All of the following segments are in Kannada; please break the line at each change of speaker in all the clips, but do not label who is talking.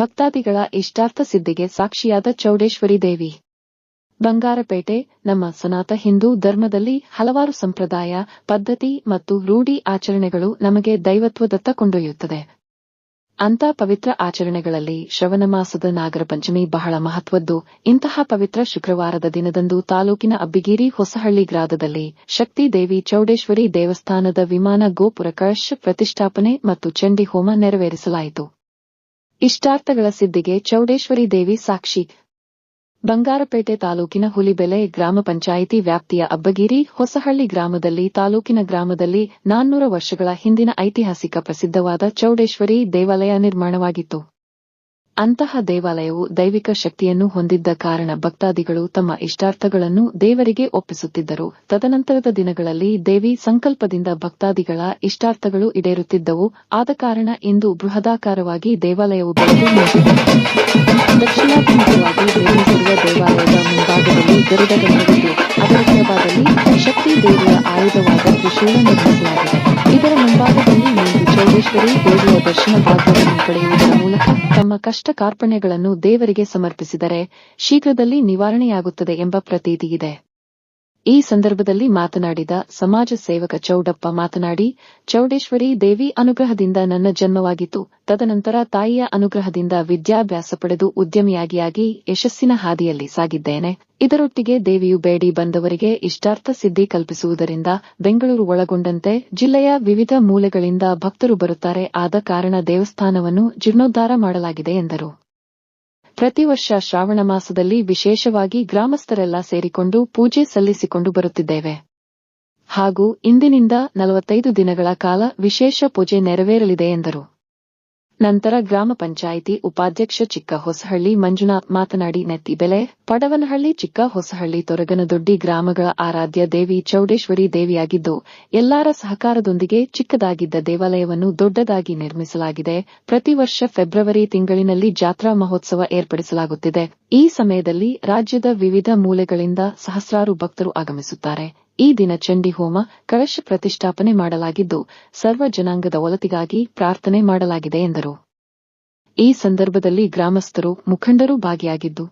ಭಕ್ತಾದಿಗಳ ಇಷ್ಟಾರ್ಥ ಸಿದ್ಧಿಗೆ ಸಾಕ್ಷಿಯಾದ ಚೌಡೇಶ್ವರಿ ದೇವಿ. ಬಂಗಾರಪೇಟೆ, ನಮ್ಮ ಸನಾತ ಹಿಂದೂ ಧರ್ಮದಲ್ಲಿ ಹಲವಾರು ಸಂಪ್ರದಾಯ, ಪದ್ಧತಿ ಮತ್ತು ರೂಢಿ ಆಚರಣೆಗಳು ನಮಗೆ ದೈವತ್ವದತ್ತ ಕೊಂಡೊಯ್ಯುತ್ತದೆ. ಅಂತ ಪವಿತ್ರ ಆಚರಣೆಗಳಲ್ಲಿ ಶ್ರವಣ ಮಾಸದ ನಾಗರ ಪಂಚಮಿ ಬಹಳ ಮಹತ್ವದ್ದು. ಇಂತಹ ಪವಿತ್ರ ಶುಕ್ರವಾರದ ದಿನದಂದು ತಾಲೂಕಿನ ಅಬ್ಬಿಗೇರಿ ಹೊಸಹಳ್ಳಿ ಗ್ರಾಮದಲ್ಲಿ ಶಕ್ತಿ ದೇವಿ ಚೌಡೇಶ್ವರಿ ದೇವಸ್ಥಾನದ ವಿಮಾನ ಗೋಪುರ ಕಳಶ ಪ್ರತಿಷ್ಠಾಪನೆ ಮತ್ತು ಚಂಡಿ ಹೋಮ ನೆರವೇರಿಸಲಾಯಿತು. ಇಷ್ಟಾರ್ಥಗಳ ಸಿದ್ಧಿಗೆ ಚೌಡೇಶ್ವರಿ ದೇವಿ ಸಾಕ್ಷಿ. ಬಂಗಾರಪೇಟೆ ತಾಲೂಕಿನ ಹುಲಿಬೆಲೆ ಗ್ರಾಮ ಪಂಚಾಯಿತಿ ವ್ಯಾಪ್ತಿಯ ಅಬ್ಬಗಿರಿ ಹೊಸಹಳ್ಳಿ ಗ್ರಾಮದಲ್ಲಿ ತಾಲೂಕಿನ ಗ್ರಾಮದಲ್ಲಿ ನಾನ್ನೂರ ವರ್ಷಗಳ ಹಿಂದಿನ ಐತಿಹಾಸಿಕ ಪ್ರಸಿದ್ಧವಾದ ಚೌಡೇಶ್ವರಿ ದೇವಾಲಯ ನಿರ್ಮಾಣವಾಗಿತ್ತು. ಅಂತಹ ದೇವಾಲಯವು ದೈವಿಕ ಶಕ್ತಿಯನ್ನು ಹೊಂದಿದ್ದ ಕಾರಣ ಭಕ್ತಾದಿಗಳು ತಮ್ಮ ಇಷ್ಟಾರ್ಥಗಳನ್ನು ದೇವರಿಗೆ ಒಪ್ಪಿಸುತ್ತಿದ್ದರು. ತದನಂತರದ ದಿನಗಳಲ್ಲಿ ದೇವಿ ಸಂಕಲ್ಪದಿಂದ ಭಕ್ತಾದಿಗಳ ಇಷ್ಟಾರ್ಥಗಳು ಈಡೇರುತ್ತಿದ್ದವು. ಆದ ಕಾರಣ ಇಂದು ಬೃಹದಾಕಾರವಾಗಿ ದೇವಾಲಯವು ಬೆಳೆದು ದಕ್ಷಿಣಾಭಿಮುಖವಾಗಿ ನಿರ್ಮಿಸಿರುವ ದೇವಾಲಯದ ಮುಂಭಾಗದಲ್ಲಿ ಶಕ್ತಿ ದೇವಿಯ ಆಯುಧವಾದ ತ್ರಿಶೂಲ ನಿರ್ಮಿಸಲಾಗಿದೆ. ಇದರ ಮುಂಭಾಗದಲ್ಲಿ ಚೌಡೇಶ್ವರಿ ದೇವಿಯ ದರ್ಶನ ಭಾಗ್ಯವನ್ನು ಪಡೆಯುವುದರ ಮೂಲಕ ತಮ್ಮ ಕಷ್ಟ ಕಾರ್ಪಣ್ಯಗಳನ್ನು ದೇವರಿಗೆ ಸಮರ್ಪಿಸಿದರೆ ಶೀಘ್ರದಲ್ಲಿ ನಿವಾರಣೆಯಾಗುತ್ತದೆ ಎಂಬ ಪ್ರತೀತಿ ಇದೆ. ಈ ಸಂದರ್ಭದಲ್ಲಿ ಮಾತನಾಡಿದ ಸಮಾಜ ಸೇವಕ ಚೌಡಪ್ಪ ಮಾತನಾಡಿ, ಚೌಡೇಶ್ವರಿ ದೇವಿ ಅನುಗ್ರಹದಿಂದ ನನ್ನ ಜನ್ಮವಾಗಿತ್ತು. ತದನಂತರ ತಾಯಿಯ ಅನುಗ್ರಹದಿಂದ ವಿದ್ಯಾಭ್ಯಾಸ ಪಡೆದು ಉದ್ಯಮಿಯಾಗಿಯಾಗಿ ಯಶಸ್ಸಿನ ಹಾದಿಯಲ್ಲಿ ಸಾಗಿದ್ದೇನೆ. ಇದರೊಟ್ಟಿಗೆ ದೇವಿಯು ಬೇಡಿ ಬಂದವರಿಗೆ ಇಷ್ಟಾರ್ಥ ಸಿದ್ಧಿ ಕಲ್ಪಿಸುವುದರಿಂದ ಬೆಂಗಳೂರು ಒಳಗೊಂಡಂತೆ ಜಿಲ್ಲೆಯ ವಿವಿಧ ಮೂಲೆಗಳಿಂದ ಭಕ್ತರು ಬರುತ್ತಾರೆ. ಆದ ಕಾರಣ ದೇವಸ್ಥಾನವನ್ನು ಜೀರ್ಣೋದ್ಧಾರ ಮಾಡಲಾಗಿದೆ ಎಂದರು. ಪ್ರತಿ ವರ್ಷ ಶ್ರಾವಣ ಮಾಸದಲ್ಲಿ ವಿಶೇಷವಾಗಿ ಗ್ರಾಮಸ್ಥರೆಲ್ಲ ಸೇರಿಕೊಂಡು ಪೂಜೆ ಸಲ್ಲಿಸಿಕೊಂಡು ಬರುತ್ತಿದ್ದೇವೆ. ಹಾಗೂ ಇಂದಿನಿಂದ ನಲವತ್ತೈದು ದಿನಗಳ ಕಾಲ ವಿಶೇಷ ಪೂಜೆ ನೆರವೇರಲಿದೆ ಎಂದರು. ನಂತರ ಗ್ರಾಮ ಪಂಚಾಯಿತಿ ಉಪಾಧ್ಯಕ್ಷ ಚಿಕ್ಕ ಹೊಸಹಳ್ಳಿ ಮಂಜುನಾಥ್ ಮಾತನಾಡಿ ನೆತ್ತಿಬೆಲೆ ಪಡವನಹಳ್ಳಿ ಚಿಕ್ಕ ಹೊಸಹಳ್ಳಿ ತೊರಗನದೊಡ್ಡಿ ಗ್ರಾಮಗಳ ಆರಾಧ್ಯ ದೇವಿ ಚೌಡೇಶ್ವರಿ ದೇವಿಯಾಗಿದ್ದು, ಎಲ್ಲರ ಸಹಕಾರದೊಂದಿಗೆ ಚಿಕ್ಕದಾಗಿದ್ದ ದೇವಾಲಯವನ್ನು ದೊಡ್ಡದಾಗಿ ನಿರ್ಮಿಸಲಾಗಿದೆ. ಪ್ರತಿ ವರ್ಷ ಫೆಬ್ರವರಿ ತಿಂಗಳಿನಲ್ಲಿ ಜಾತ್ರಾ ಮಹೋತ್ಸವ ಏರ್ಪಡಿಸಲಾಗುತ್ತಿದೆ. ಈ ಸಮಯದಲ್ಲಿ ರಾಜ್ಯದ ವಿವಿಧ ಮೂಲೆಗಳಿಂದ ಸಹಸ್ರಾರು ಭಕ್ತರು ಆಗಮಿಸುತ್ತಾರೆ. ಈ ದಿನ ಚಂಡಿ ಹೋಮ ಕಳಶ ಪ್ರತಿಷ್ಠಾಪನೆ ಮಾಡಲಾಗಿದ್ದು, ಸರ್ವ ಜನಾಂಗದ ಒಲತಿಗಾಗಿ ಪ್ರಾರ್ಥನೆ ಮಾಡಲಾಗಿದೆ ಎಂದರು. ಈ ಸಂದರ್ಭದಲ್ಲಿ ಗ್ರಾಮಸ್ಥರು ಮುಖಂಡರು ಭಾಗಿಯಾಗಿದ್ದು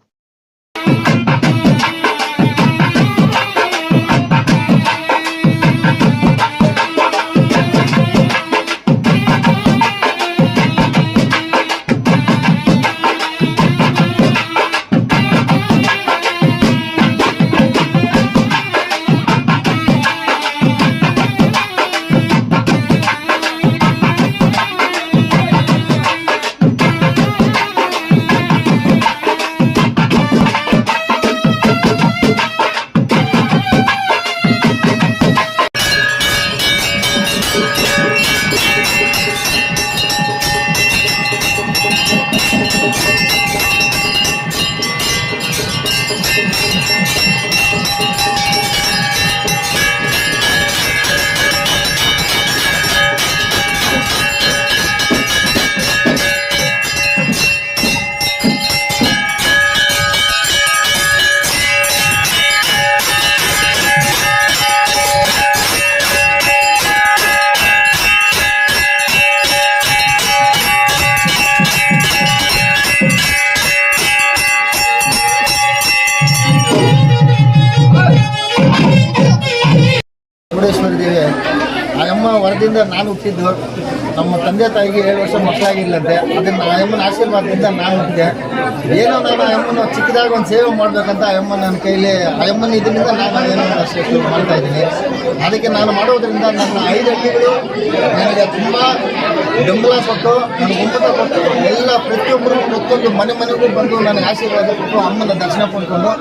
ಚೌಡೇಶ್ವರಿ ದೇವಿ ಆಯಮ್ಮ ವರದಿಂದ ನಾನು ಹುಟ್ಟಿದ್ದು, ನಮ್ಮ ತಂದೆ ತಾಯಿಗೆ ಏಳು ವರ್ಷ ಮಕ್ಕಳಾಗಿಲ್ಲಂತೆ. ಅದನ್ನು ಆಯಮ್ಮನ ಆಶೀರ್ವಾದದಿಂದ ನಾನು ಹುಟ್ಟಿದೆ. ಏನೋ ನಾನು ಅಮ್ಮನ ಚಿಕ್ಕದಾಗ ಒಂದು ಸೇವೆ ಮಾಡಬೇಕಂತ ಅಮ್ಮ ನನ್ನ ಕೈಲಿ ಆಯಮ್ಮನ ಇದರಿಂದ ನಾನು ಏನೋ ಸೇವೆ ಮಾಡ್ತಾ ಇದ್ದೀನಿ. ಅದಕ್ಕೆ ನಾನು ಮಾಡೋದರಿಂದ ನನ್ನ ಐದು ಹಳ್ಳಿಗಳು ನನಗೆ ತುಂಬ ಬೆಂಬಲ ಕೊಟ್ಟು, ನನ್ನ ಒಮ್ಮತ ಕೊಟ್ಟು, ಎಲ್ಲ ಪ್ರತಿಯೊಬ್ಬರು ಪ್ರತಿಯೊಂದು ಮನೆ ಮನೆಗೂ ಬಂದು ನನಗೆ ಆಶೀರ್ವಾದ ಕೊಟ್ಟು ಅಮ್ಮನ ದರ್ಶನ ಪಡ್ಕೊಂಡು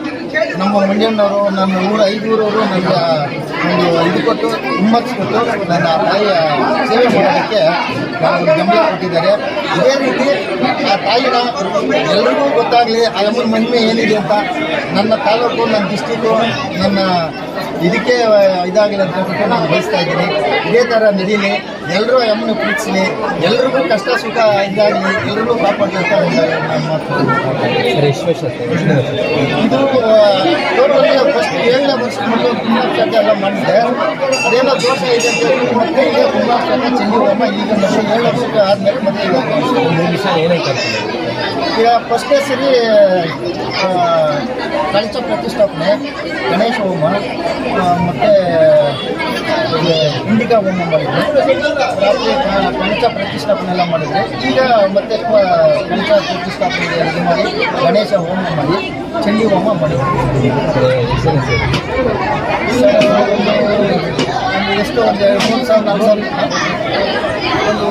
ನಮ್ಮ ಮಂಡ್ಯನವರು ನನ್ನ ಊರ ಐದೂರವರು ನನ್ನ ಒಂದು ಇದು ಕೊಟ್ಟು ಕೊಟ್ಟು ನನ್ನ ತಾಯಿಯ ಸೇವೆ ಮಾಡೋದಕ್ಕೆ ನಾನು ಗಮನ ಕೊಟ್ಟಿದ್ದಾರೆ. ಇದೇ ರೀತಿ ಆ ತಾಯಿನ ಎಲ್ರಿಗೂ ಗೊತ್ತಾಗಲಿ, ಆ ಅಮ್ಮನ ಮಹಿಮೆ ಏನಿದೆ ಅಂತ ನನ್ನ ತಾಲೂಕು, ನನ್ನ ಡಿಸ್ಟಿಕ್ಕು ನನ್ನ ಇದಕ್ಕೆ ಇದಾಗಲಿ ಅಂತ ಹೇಳ್ಬಿಟ್ಟು ನಾನು ಬಯಸ್ತಾ ಇದ್ದೀನಿ. ಇದೇ ಥರ ನಡೀಲಿ ಎಲ್ಲರೂ ಎಮ್ಮನ್ನು ಪ್ರೀತಿಸಲಿ ಎಲ್ರಿಗೂ ಕಷ್ಟ ಸುಖ ಇದಾಗಲಿ ಎಲ್ರಿಗೂ
ವಿಶ್ವೇಶ್ವರ
ಇದು ಟೋಟಲಿ ಫಸ್ಟ್ ಏಳನೇ ವರ್ಷ ಮಕ್ಕಳು ಕುಂಭಾಭಿಷೇಕ ಎಲ್ಲ ಮಾಡಿದೆ. ಅದೇನೋ ದೋಷ ಇದೆ ಅಂತ ಹೇಳಿ ಮತ್ತೆ ಈಗ ಕುಂಭಾಭಿಷೇಕ ಚೆನ್ನಿರಮ್ಮ ಈಗ ಮತ್ತೆ ಏಳು ವರ್ಷಕ್ಕೆ ಆದಮೇಲೆ ಮತ್ತೆ ಈಗ
ಒಂದು ವಿಷಯ ಏನೈತೆ ಕರ್ಕೊಂಡು
ಈಗ ಫಸ್ಟ್ ಸರಿ ಕಳಿಸ ಪ್ರತಿಷ್ಠಾಪನೆ, ಗಣೇಶ ಹೋಮ ಮತ್ತು ಇಂಡಿಕಾ ಹೋಮ ಮಾಡಿದ್ವಿ ರಾತ್ರಿ ಪ್ರತಿಷ್ಠಾಪನೆ ಎಲ್ಲ ಮಾಡಿದ್ವಿ ಈಗ ಮತ್ತೆ ಕಳಿಸ ಪ್ರತಿಷ್ಠಾಪನೆ ಇದು ಮಾಡಿ, ಗಣೇಶ ಹೋಮ ಮಾಡಿ, ಚಂಡಿ ಹೋಮ ಮಾಡಿದ್ವಿ ಎಷ್ಟು, ಒಂದು ಎರಡು ಮೂರು ಸಾವಿರ, ನಾಲ್ಕು ಸಾವಿರ ಒಂದು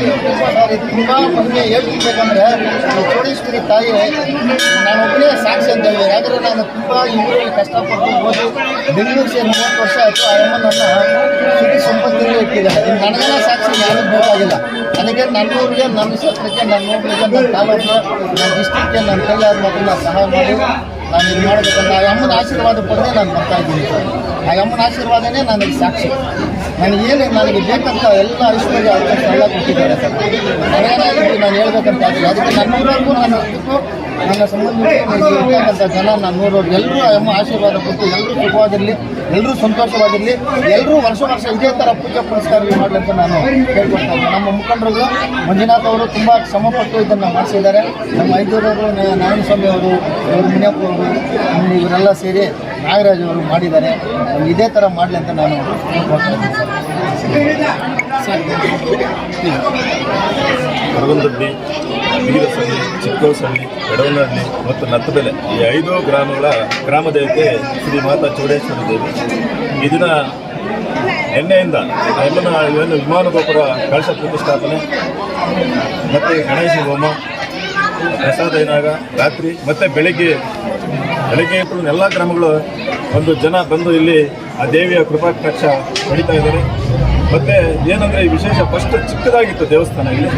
ಇದು ತುಂಬ ಮೊನ್ನೆ ಹೇಳ್ಬೇಕಂದ್ರೆ ಚೋಡೇಶ್ವರಿ ತಾಯಿ ನಾನು ಒಬ್ಬನೇ ಸಾಕ್ಷಿ ಅಂತ ಹೇಳಿ ಯಾಕಂದರೆ ನಾನು ತುಂಬ ಊರಲ್ಲಿ ಕಷ್ಟಪಟ್ಟು ಓದಿ ಬೆಂಗಳೂರು ಸೇರಿ ಮೂವತ್ತು ವರ್ಷ ಆಯಿತು ಆ ಅಮ್ಮನನ್ನು ಸುದ್ದಿ ಸಂಪತ್ತಿನಲ್ಲಿ ಇಟ್ಟಿದ್ದಾರೆ ಇನ್ನು ನನಗೆಲ್ಲ ಸಾಕ್ಷಿ ಯಾರು ಬೇಕಾಗಿಲ್ಲ ನನಗೆ ನನ್ನೂರಿಗೆ ನನ್ನ ಕ್ಷೇತ್ರಕ್ಕೆ ನನ್ನ ಊರಿಗೆ ನನ್ನ ತಾಲೂಕು ನನ್ನ ಡಿಸ್ಟಿಕ್ಗೆ ನನ್ನ ಕೈಯಾದ ಮಕ್ಕಳು ಸಹಾಯ ಮಾಡಿ ನಾನು ಇದು ಮಾಡಬೇಕಂತ ಆ ಅಮ್ಮನ ಆಶೀರ್ವಾದ ಪಡೆದೇ ನಾನು ಬರ್ತಾ ಇದ್ದೀನಿ. ಆ ಅಮ್ಮನ ಆಶೀರ್ವಾದನೇ ನನಗೆ ಸಾಕ್ಷಿ. ನನಗೆ ಏನು ನನಗೆ ಬೇಕಂತ ಎಲ್ಲ ಐಶ್ವರ್ಯ ಅವಕಾಶ ಎಲ್ಲ ಕೊಟ್ಟಿದ್ದಾರೆ ಸರ್. ನಾನು ಹೇಳ್ಬೇಕಂತ ಆಗಿಲ್ಲ ಅದಕ್ಕೆ ನನ್ನೂರವ್ರಿಗೂ ನಾನು ನನ್ನ ಸಂಬಂಧ ಇರತಕ್ಕಂಥ ಜನ ನನ್ನೂರವ್ರು ಎಲ್ಲರೂ ಎಮ್ಮ ಆಶೀರ್ವಾದ ಕೊಟ್ಟು ಎಲ್ಲರೂ ಸುಖವಾಗಿರಲಿ, ಎಲ್ಲರೂ ಸಂತೋಷವಾಗಿರಲಿ, ಎಲ್ಲರೂ ವರ್ಷ ವರ್ಷ ಇದೇ ಥರ ಪೂಜೆ ಪುರಸ್ಕಾರಗಳು ಮಾಡಲಿ ಅಂತ ನಾನು ಕೇಳ್ಕೊಳ್ತಾ ನಮ್ಮ ಮುಖಂಡರುಗಳು, ಮಂಜುನಾಥ್ ಅವರು ತುಂಬ ಶ್ರಮಪಟ್ಟು ಇದನ್ನು ಮಾಡಿಸಿದ್ದಾರೆ. ನಮ್ಮ ಮೈದೂರವರು ನಾರಾಯಣ ಸ್ವಾಮಿ ಅವರು ಇವರು ಮುನಿಯಪ್ಪ ಅವರು ಇವರೆಲ್ಲ ಸೇರಿ ನಾಗರಾಜ್ ಅವರು ಮಾಡಿದ್ದಾರೆ. ಇದೇ ಥರ ಮಾಡಲಿ ಅಂತ ನಾನು
ಕರಗುಂದಡ್ಡಿ ಬೀರಸಳ್ಳಿ ಚಿಕ್ಕವಸಳ್ಳಿ ಎಡವನಹಳ್ಳಿ ಮತ್ತು ನತ್ತಬೆಲೆ ಈ ಐದು ಗ್ರಾಮಗಳ ಗ್ರಾಮ ದೇವತೆ ಶ್ರೀ ಮಾತಾ ಚೌಡೇಶ್ವರಿ ದೇವಿ. ಇದನ್ನ ಎಣ್ಣೆಯಿಂದ ನಿನ್ನೆಯಿಂದ ಎಲ್ಲನ ಏನು ವಿಮಾನ ಗೋಪುರ ಕಳಶ ಪ್ರತಿಷ್ಠಾಪನೆ ಮತ್ತು ಗಣೇಶ ಹೋಮ ಪ್ರಸಾದ ಏನಾಗ ರಾತ್ರಿ ಮತ್ತು ಬೆಳಗ್ಗೆ ಇಟ್ಟು ಎಲ್ಲ ಗ್ರಾಮಗಳು ಒಂದು ಜನ ಬಂದು ಇಲ್ಲಿ ಆ ದೇವಿಯ ಕೃಪಾಕಕ್ಷ ಪಡಿತಾ ಇದ್ದಾರೆ. ಮತ್ತೆ ಏನಂದ್ರೆ ಈ ವಿಶೇಷ ಫಸ್ಟ್ ಚಿಕ್ಕದಾಗಿತ್ತು ದೇವಸ್ಥಾನ ಇಲ್ಲಿ.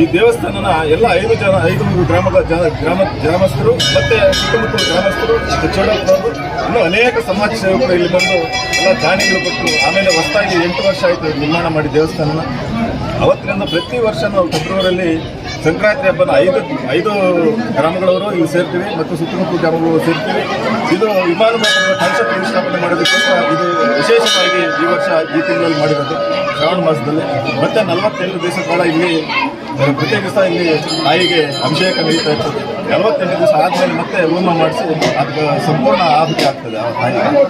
ಈ ದೇವಸ್ಥಾನನ ಎಲ್ಲ ಐದು ಜನ, ಐದು ಗ್ರಾಮದ ಜನ, ಗ್ರಾಮ, ಗ್ರಾಮಸ್ಥರು, ಮತ್ತೆ ಸುತ್ತಮುತ್ತಲ ಗ್ರಾಮಸ್ಥರು ಚೋಳಪ್ಪನವರು ಇನ್ನೂ ಅನೇಕ ಸಮಾಜ ಸೇವಕರು ಇಲ್ಲಿ ಬಂದು ಎಲ್ಲ ದಾನಿಗಳು ಕೊಟ್ಟು ಆಮೇಲೆ ಹೊಸದಾಗಿ ಎಂಟು ವರ್ಷ ಆಯಿತು ನಿರ್ಮಾಣ ಮಾಡಿ ದೇವಸ್ಥಾನನ. ಅವತ್ತಿನಿಂದ ಪ್ರತಿ ವರ್ಷ ನಾವು ಫೆಬ್ರವರಿಯಲ್ಲಿ ಸಂಕ್ರಾಂತಿ ಹಬ್ಬದ ಐದು ಐದು ಗ್ರಾಮಗಳವರು ಇಲ್ಲಿ ಸೇರ್ತೀವಿ ಮತ್ತು ಸುತ್ತಮುತ್ತ ಗ್ರಾಮಗಳು ಸೇರ್ತೀವಿ. ಇದು ವಿಮಾನ ಕಳಶ ಪ್ರತಿಷ್ಠಾಪನೆ ಮಾಡೋದಕ್ಕೋಸ್ಕರ ಇದು ವಿಶೇಷವಾಗಿ ಈ ವರ್ಷ ಈ ತಿಂಗಳಲ್ಲಿ ಮಾಡಿರೋದು ಶ್ರಾವಣ ಮಾಸದಲ್ಲಿ. ಮತ್ತೆ ನಲವತ್ತೆಂಟು ದಿವಸ ಕಾಲ ಇಲ್ಲಿ ಪ್ರತ್ಯೇಕಿಸ್ತಾ ಇಲ್ಲಿ ತಾಯಿಗೆ ಅಭಿಷೇಕ ನಡೀತಾ ಇರ್ತದೆ. ನಲವತ್ತೆಂಟು ದಿವಸ ಆದಮೇಲೆ ಮತ್ತೆ ಹೋಮ ಮಾಡಿಸಿ ಅದು ಸಂಪೂರ್ಣ ಆಹುತಿ ಆಗ್ತದೆ ಆ ತಾಯಿಗೆ.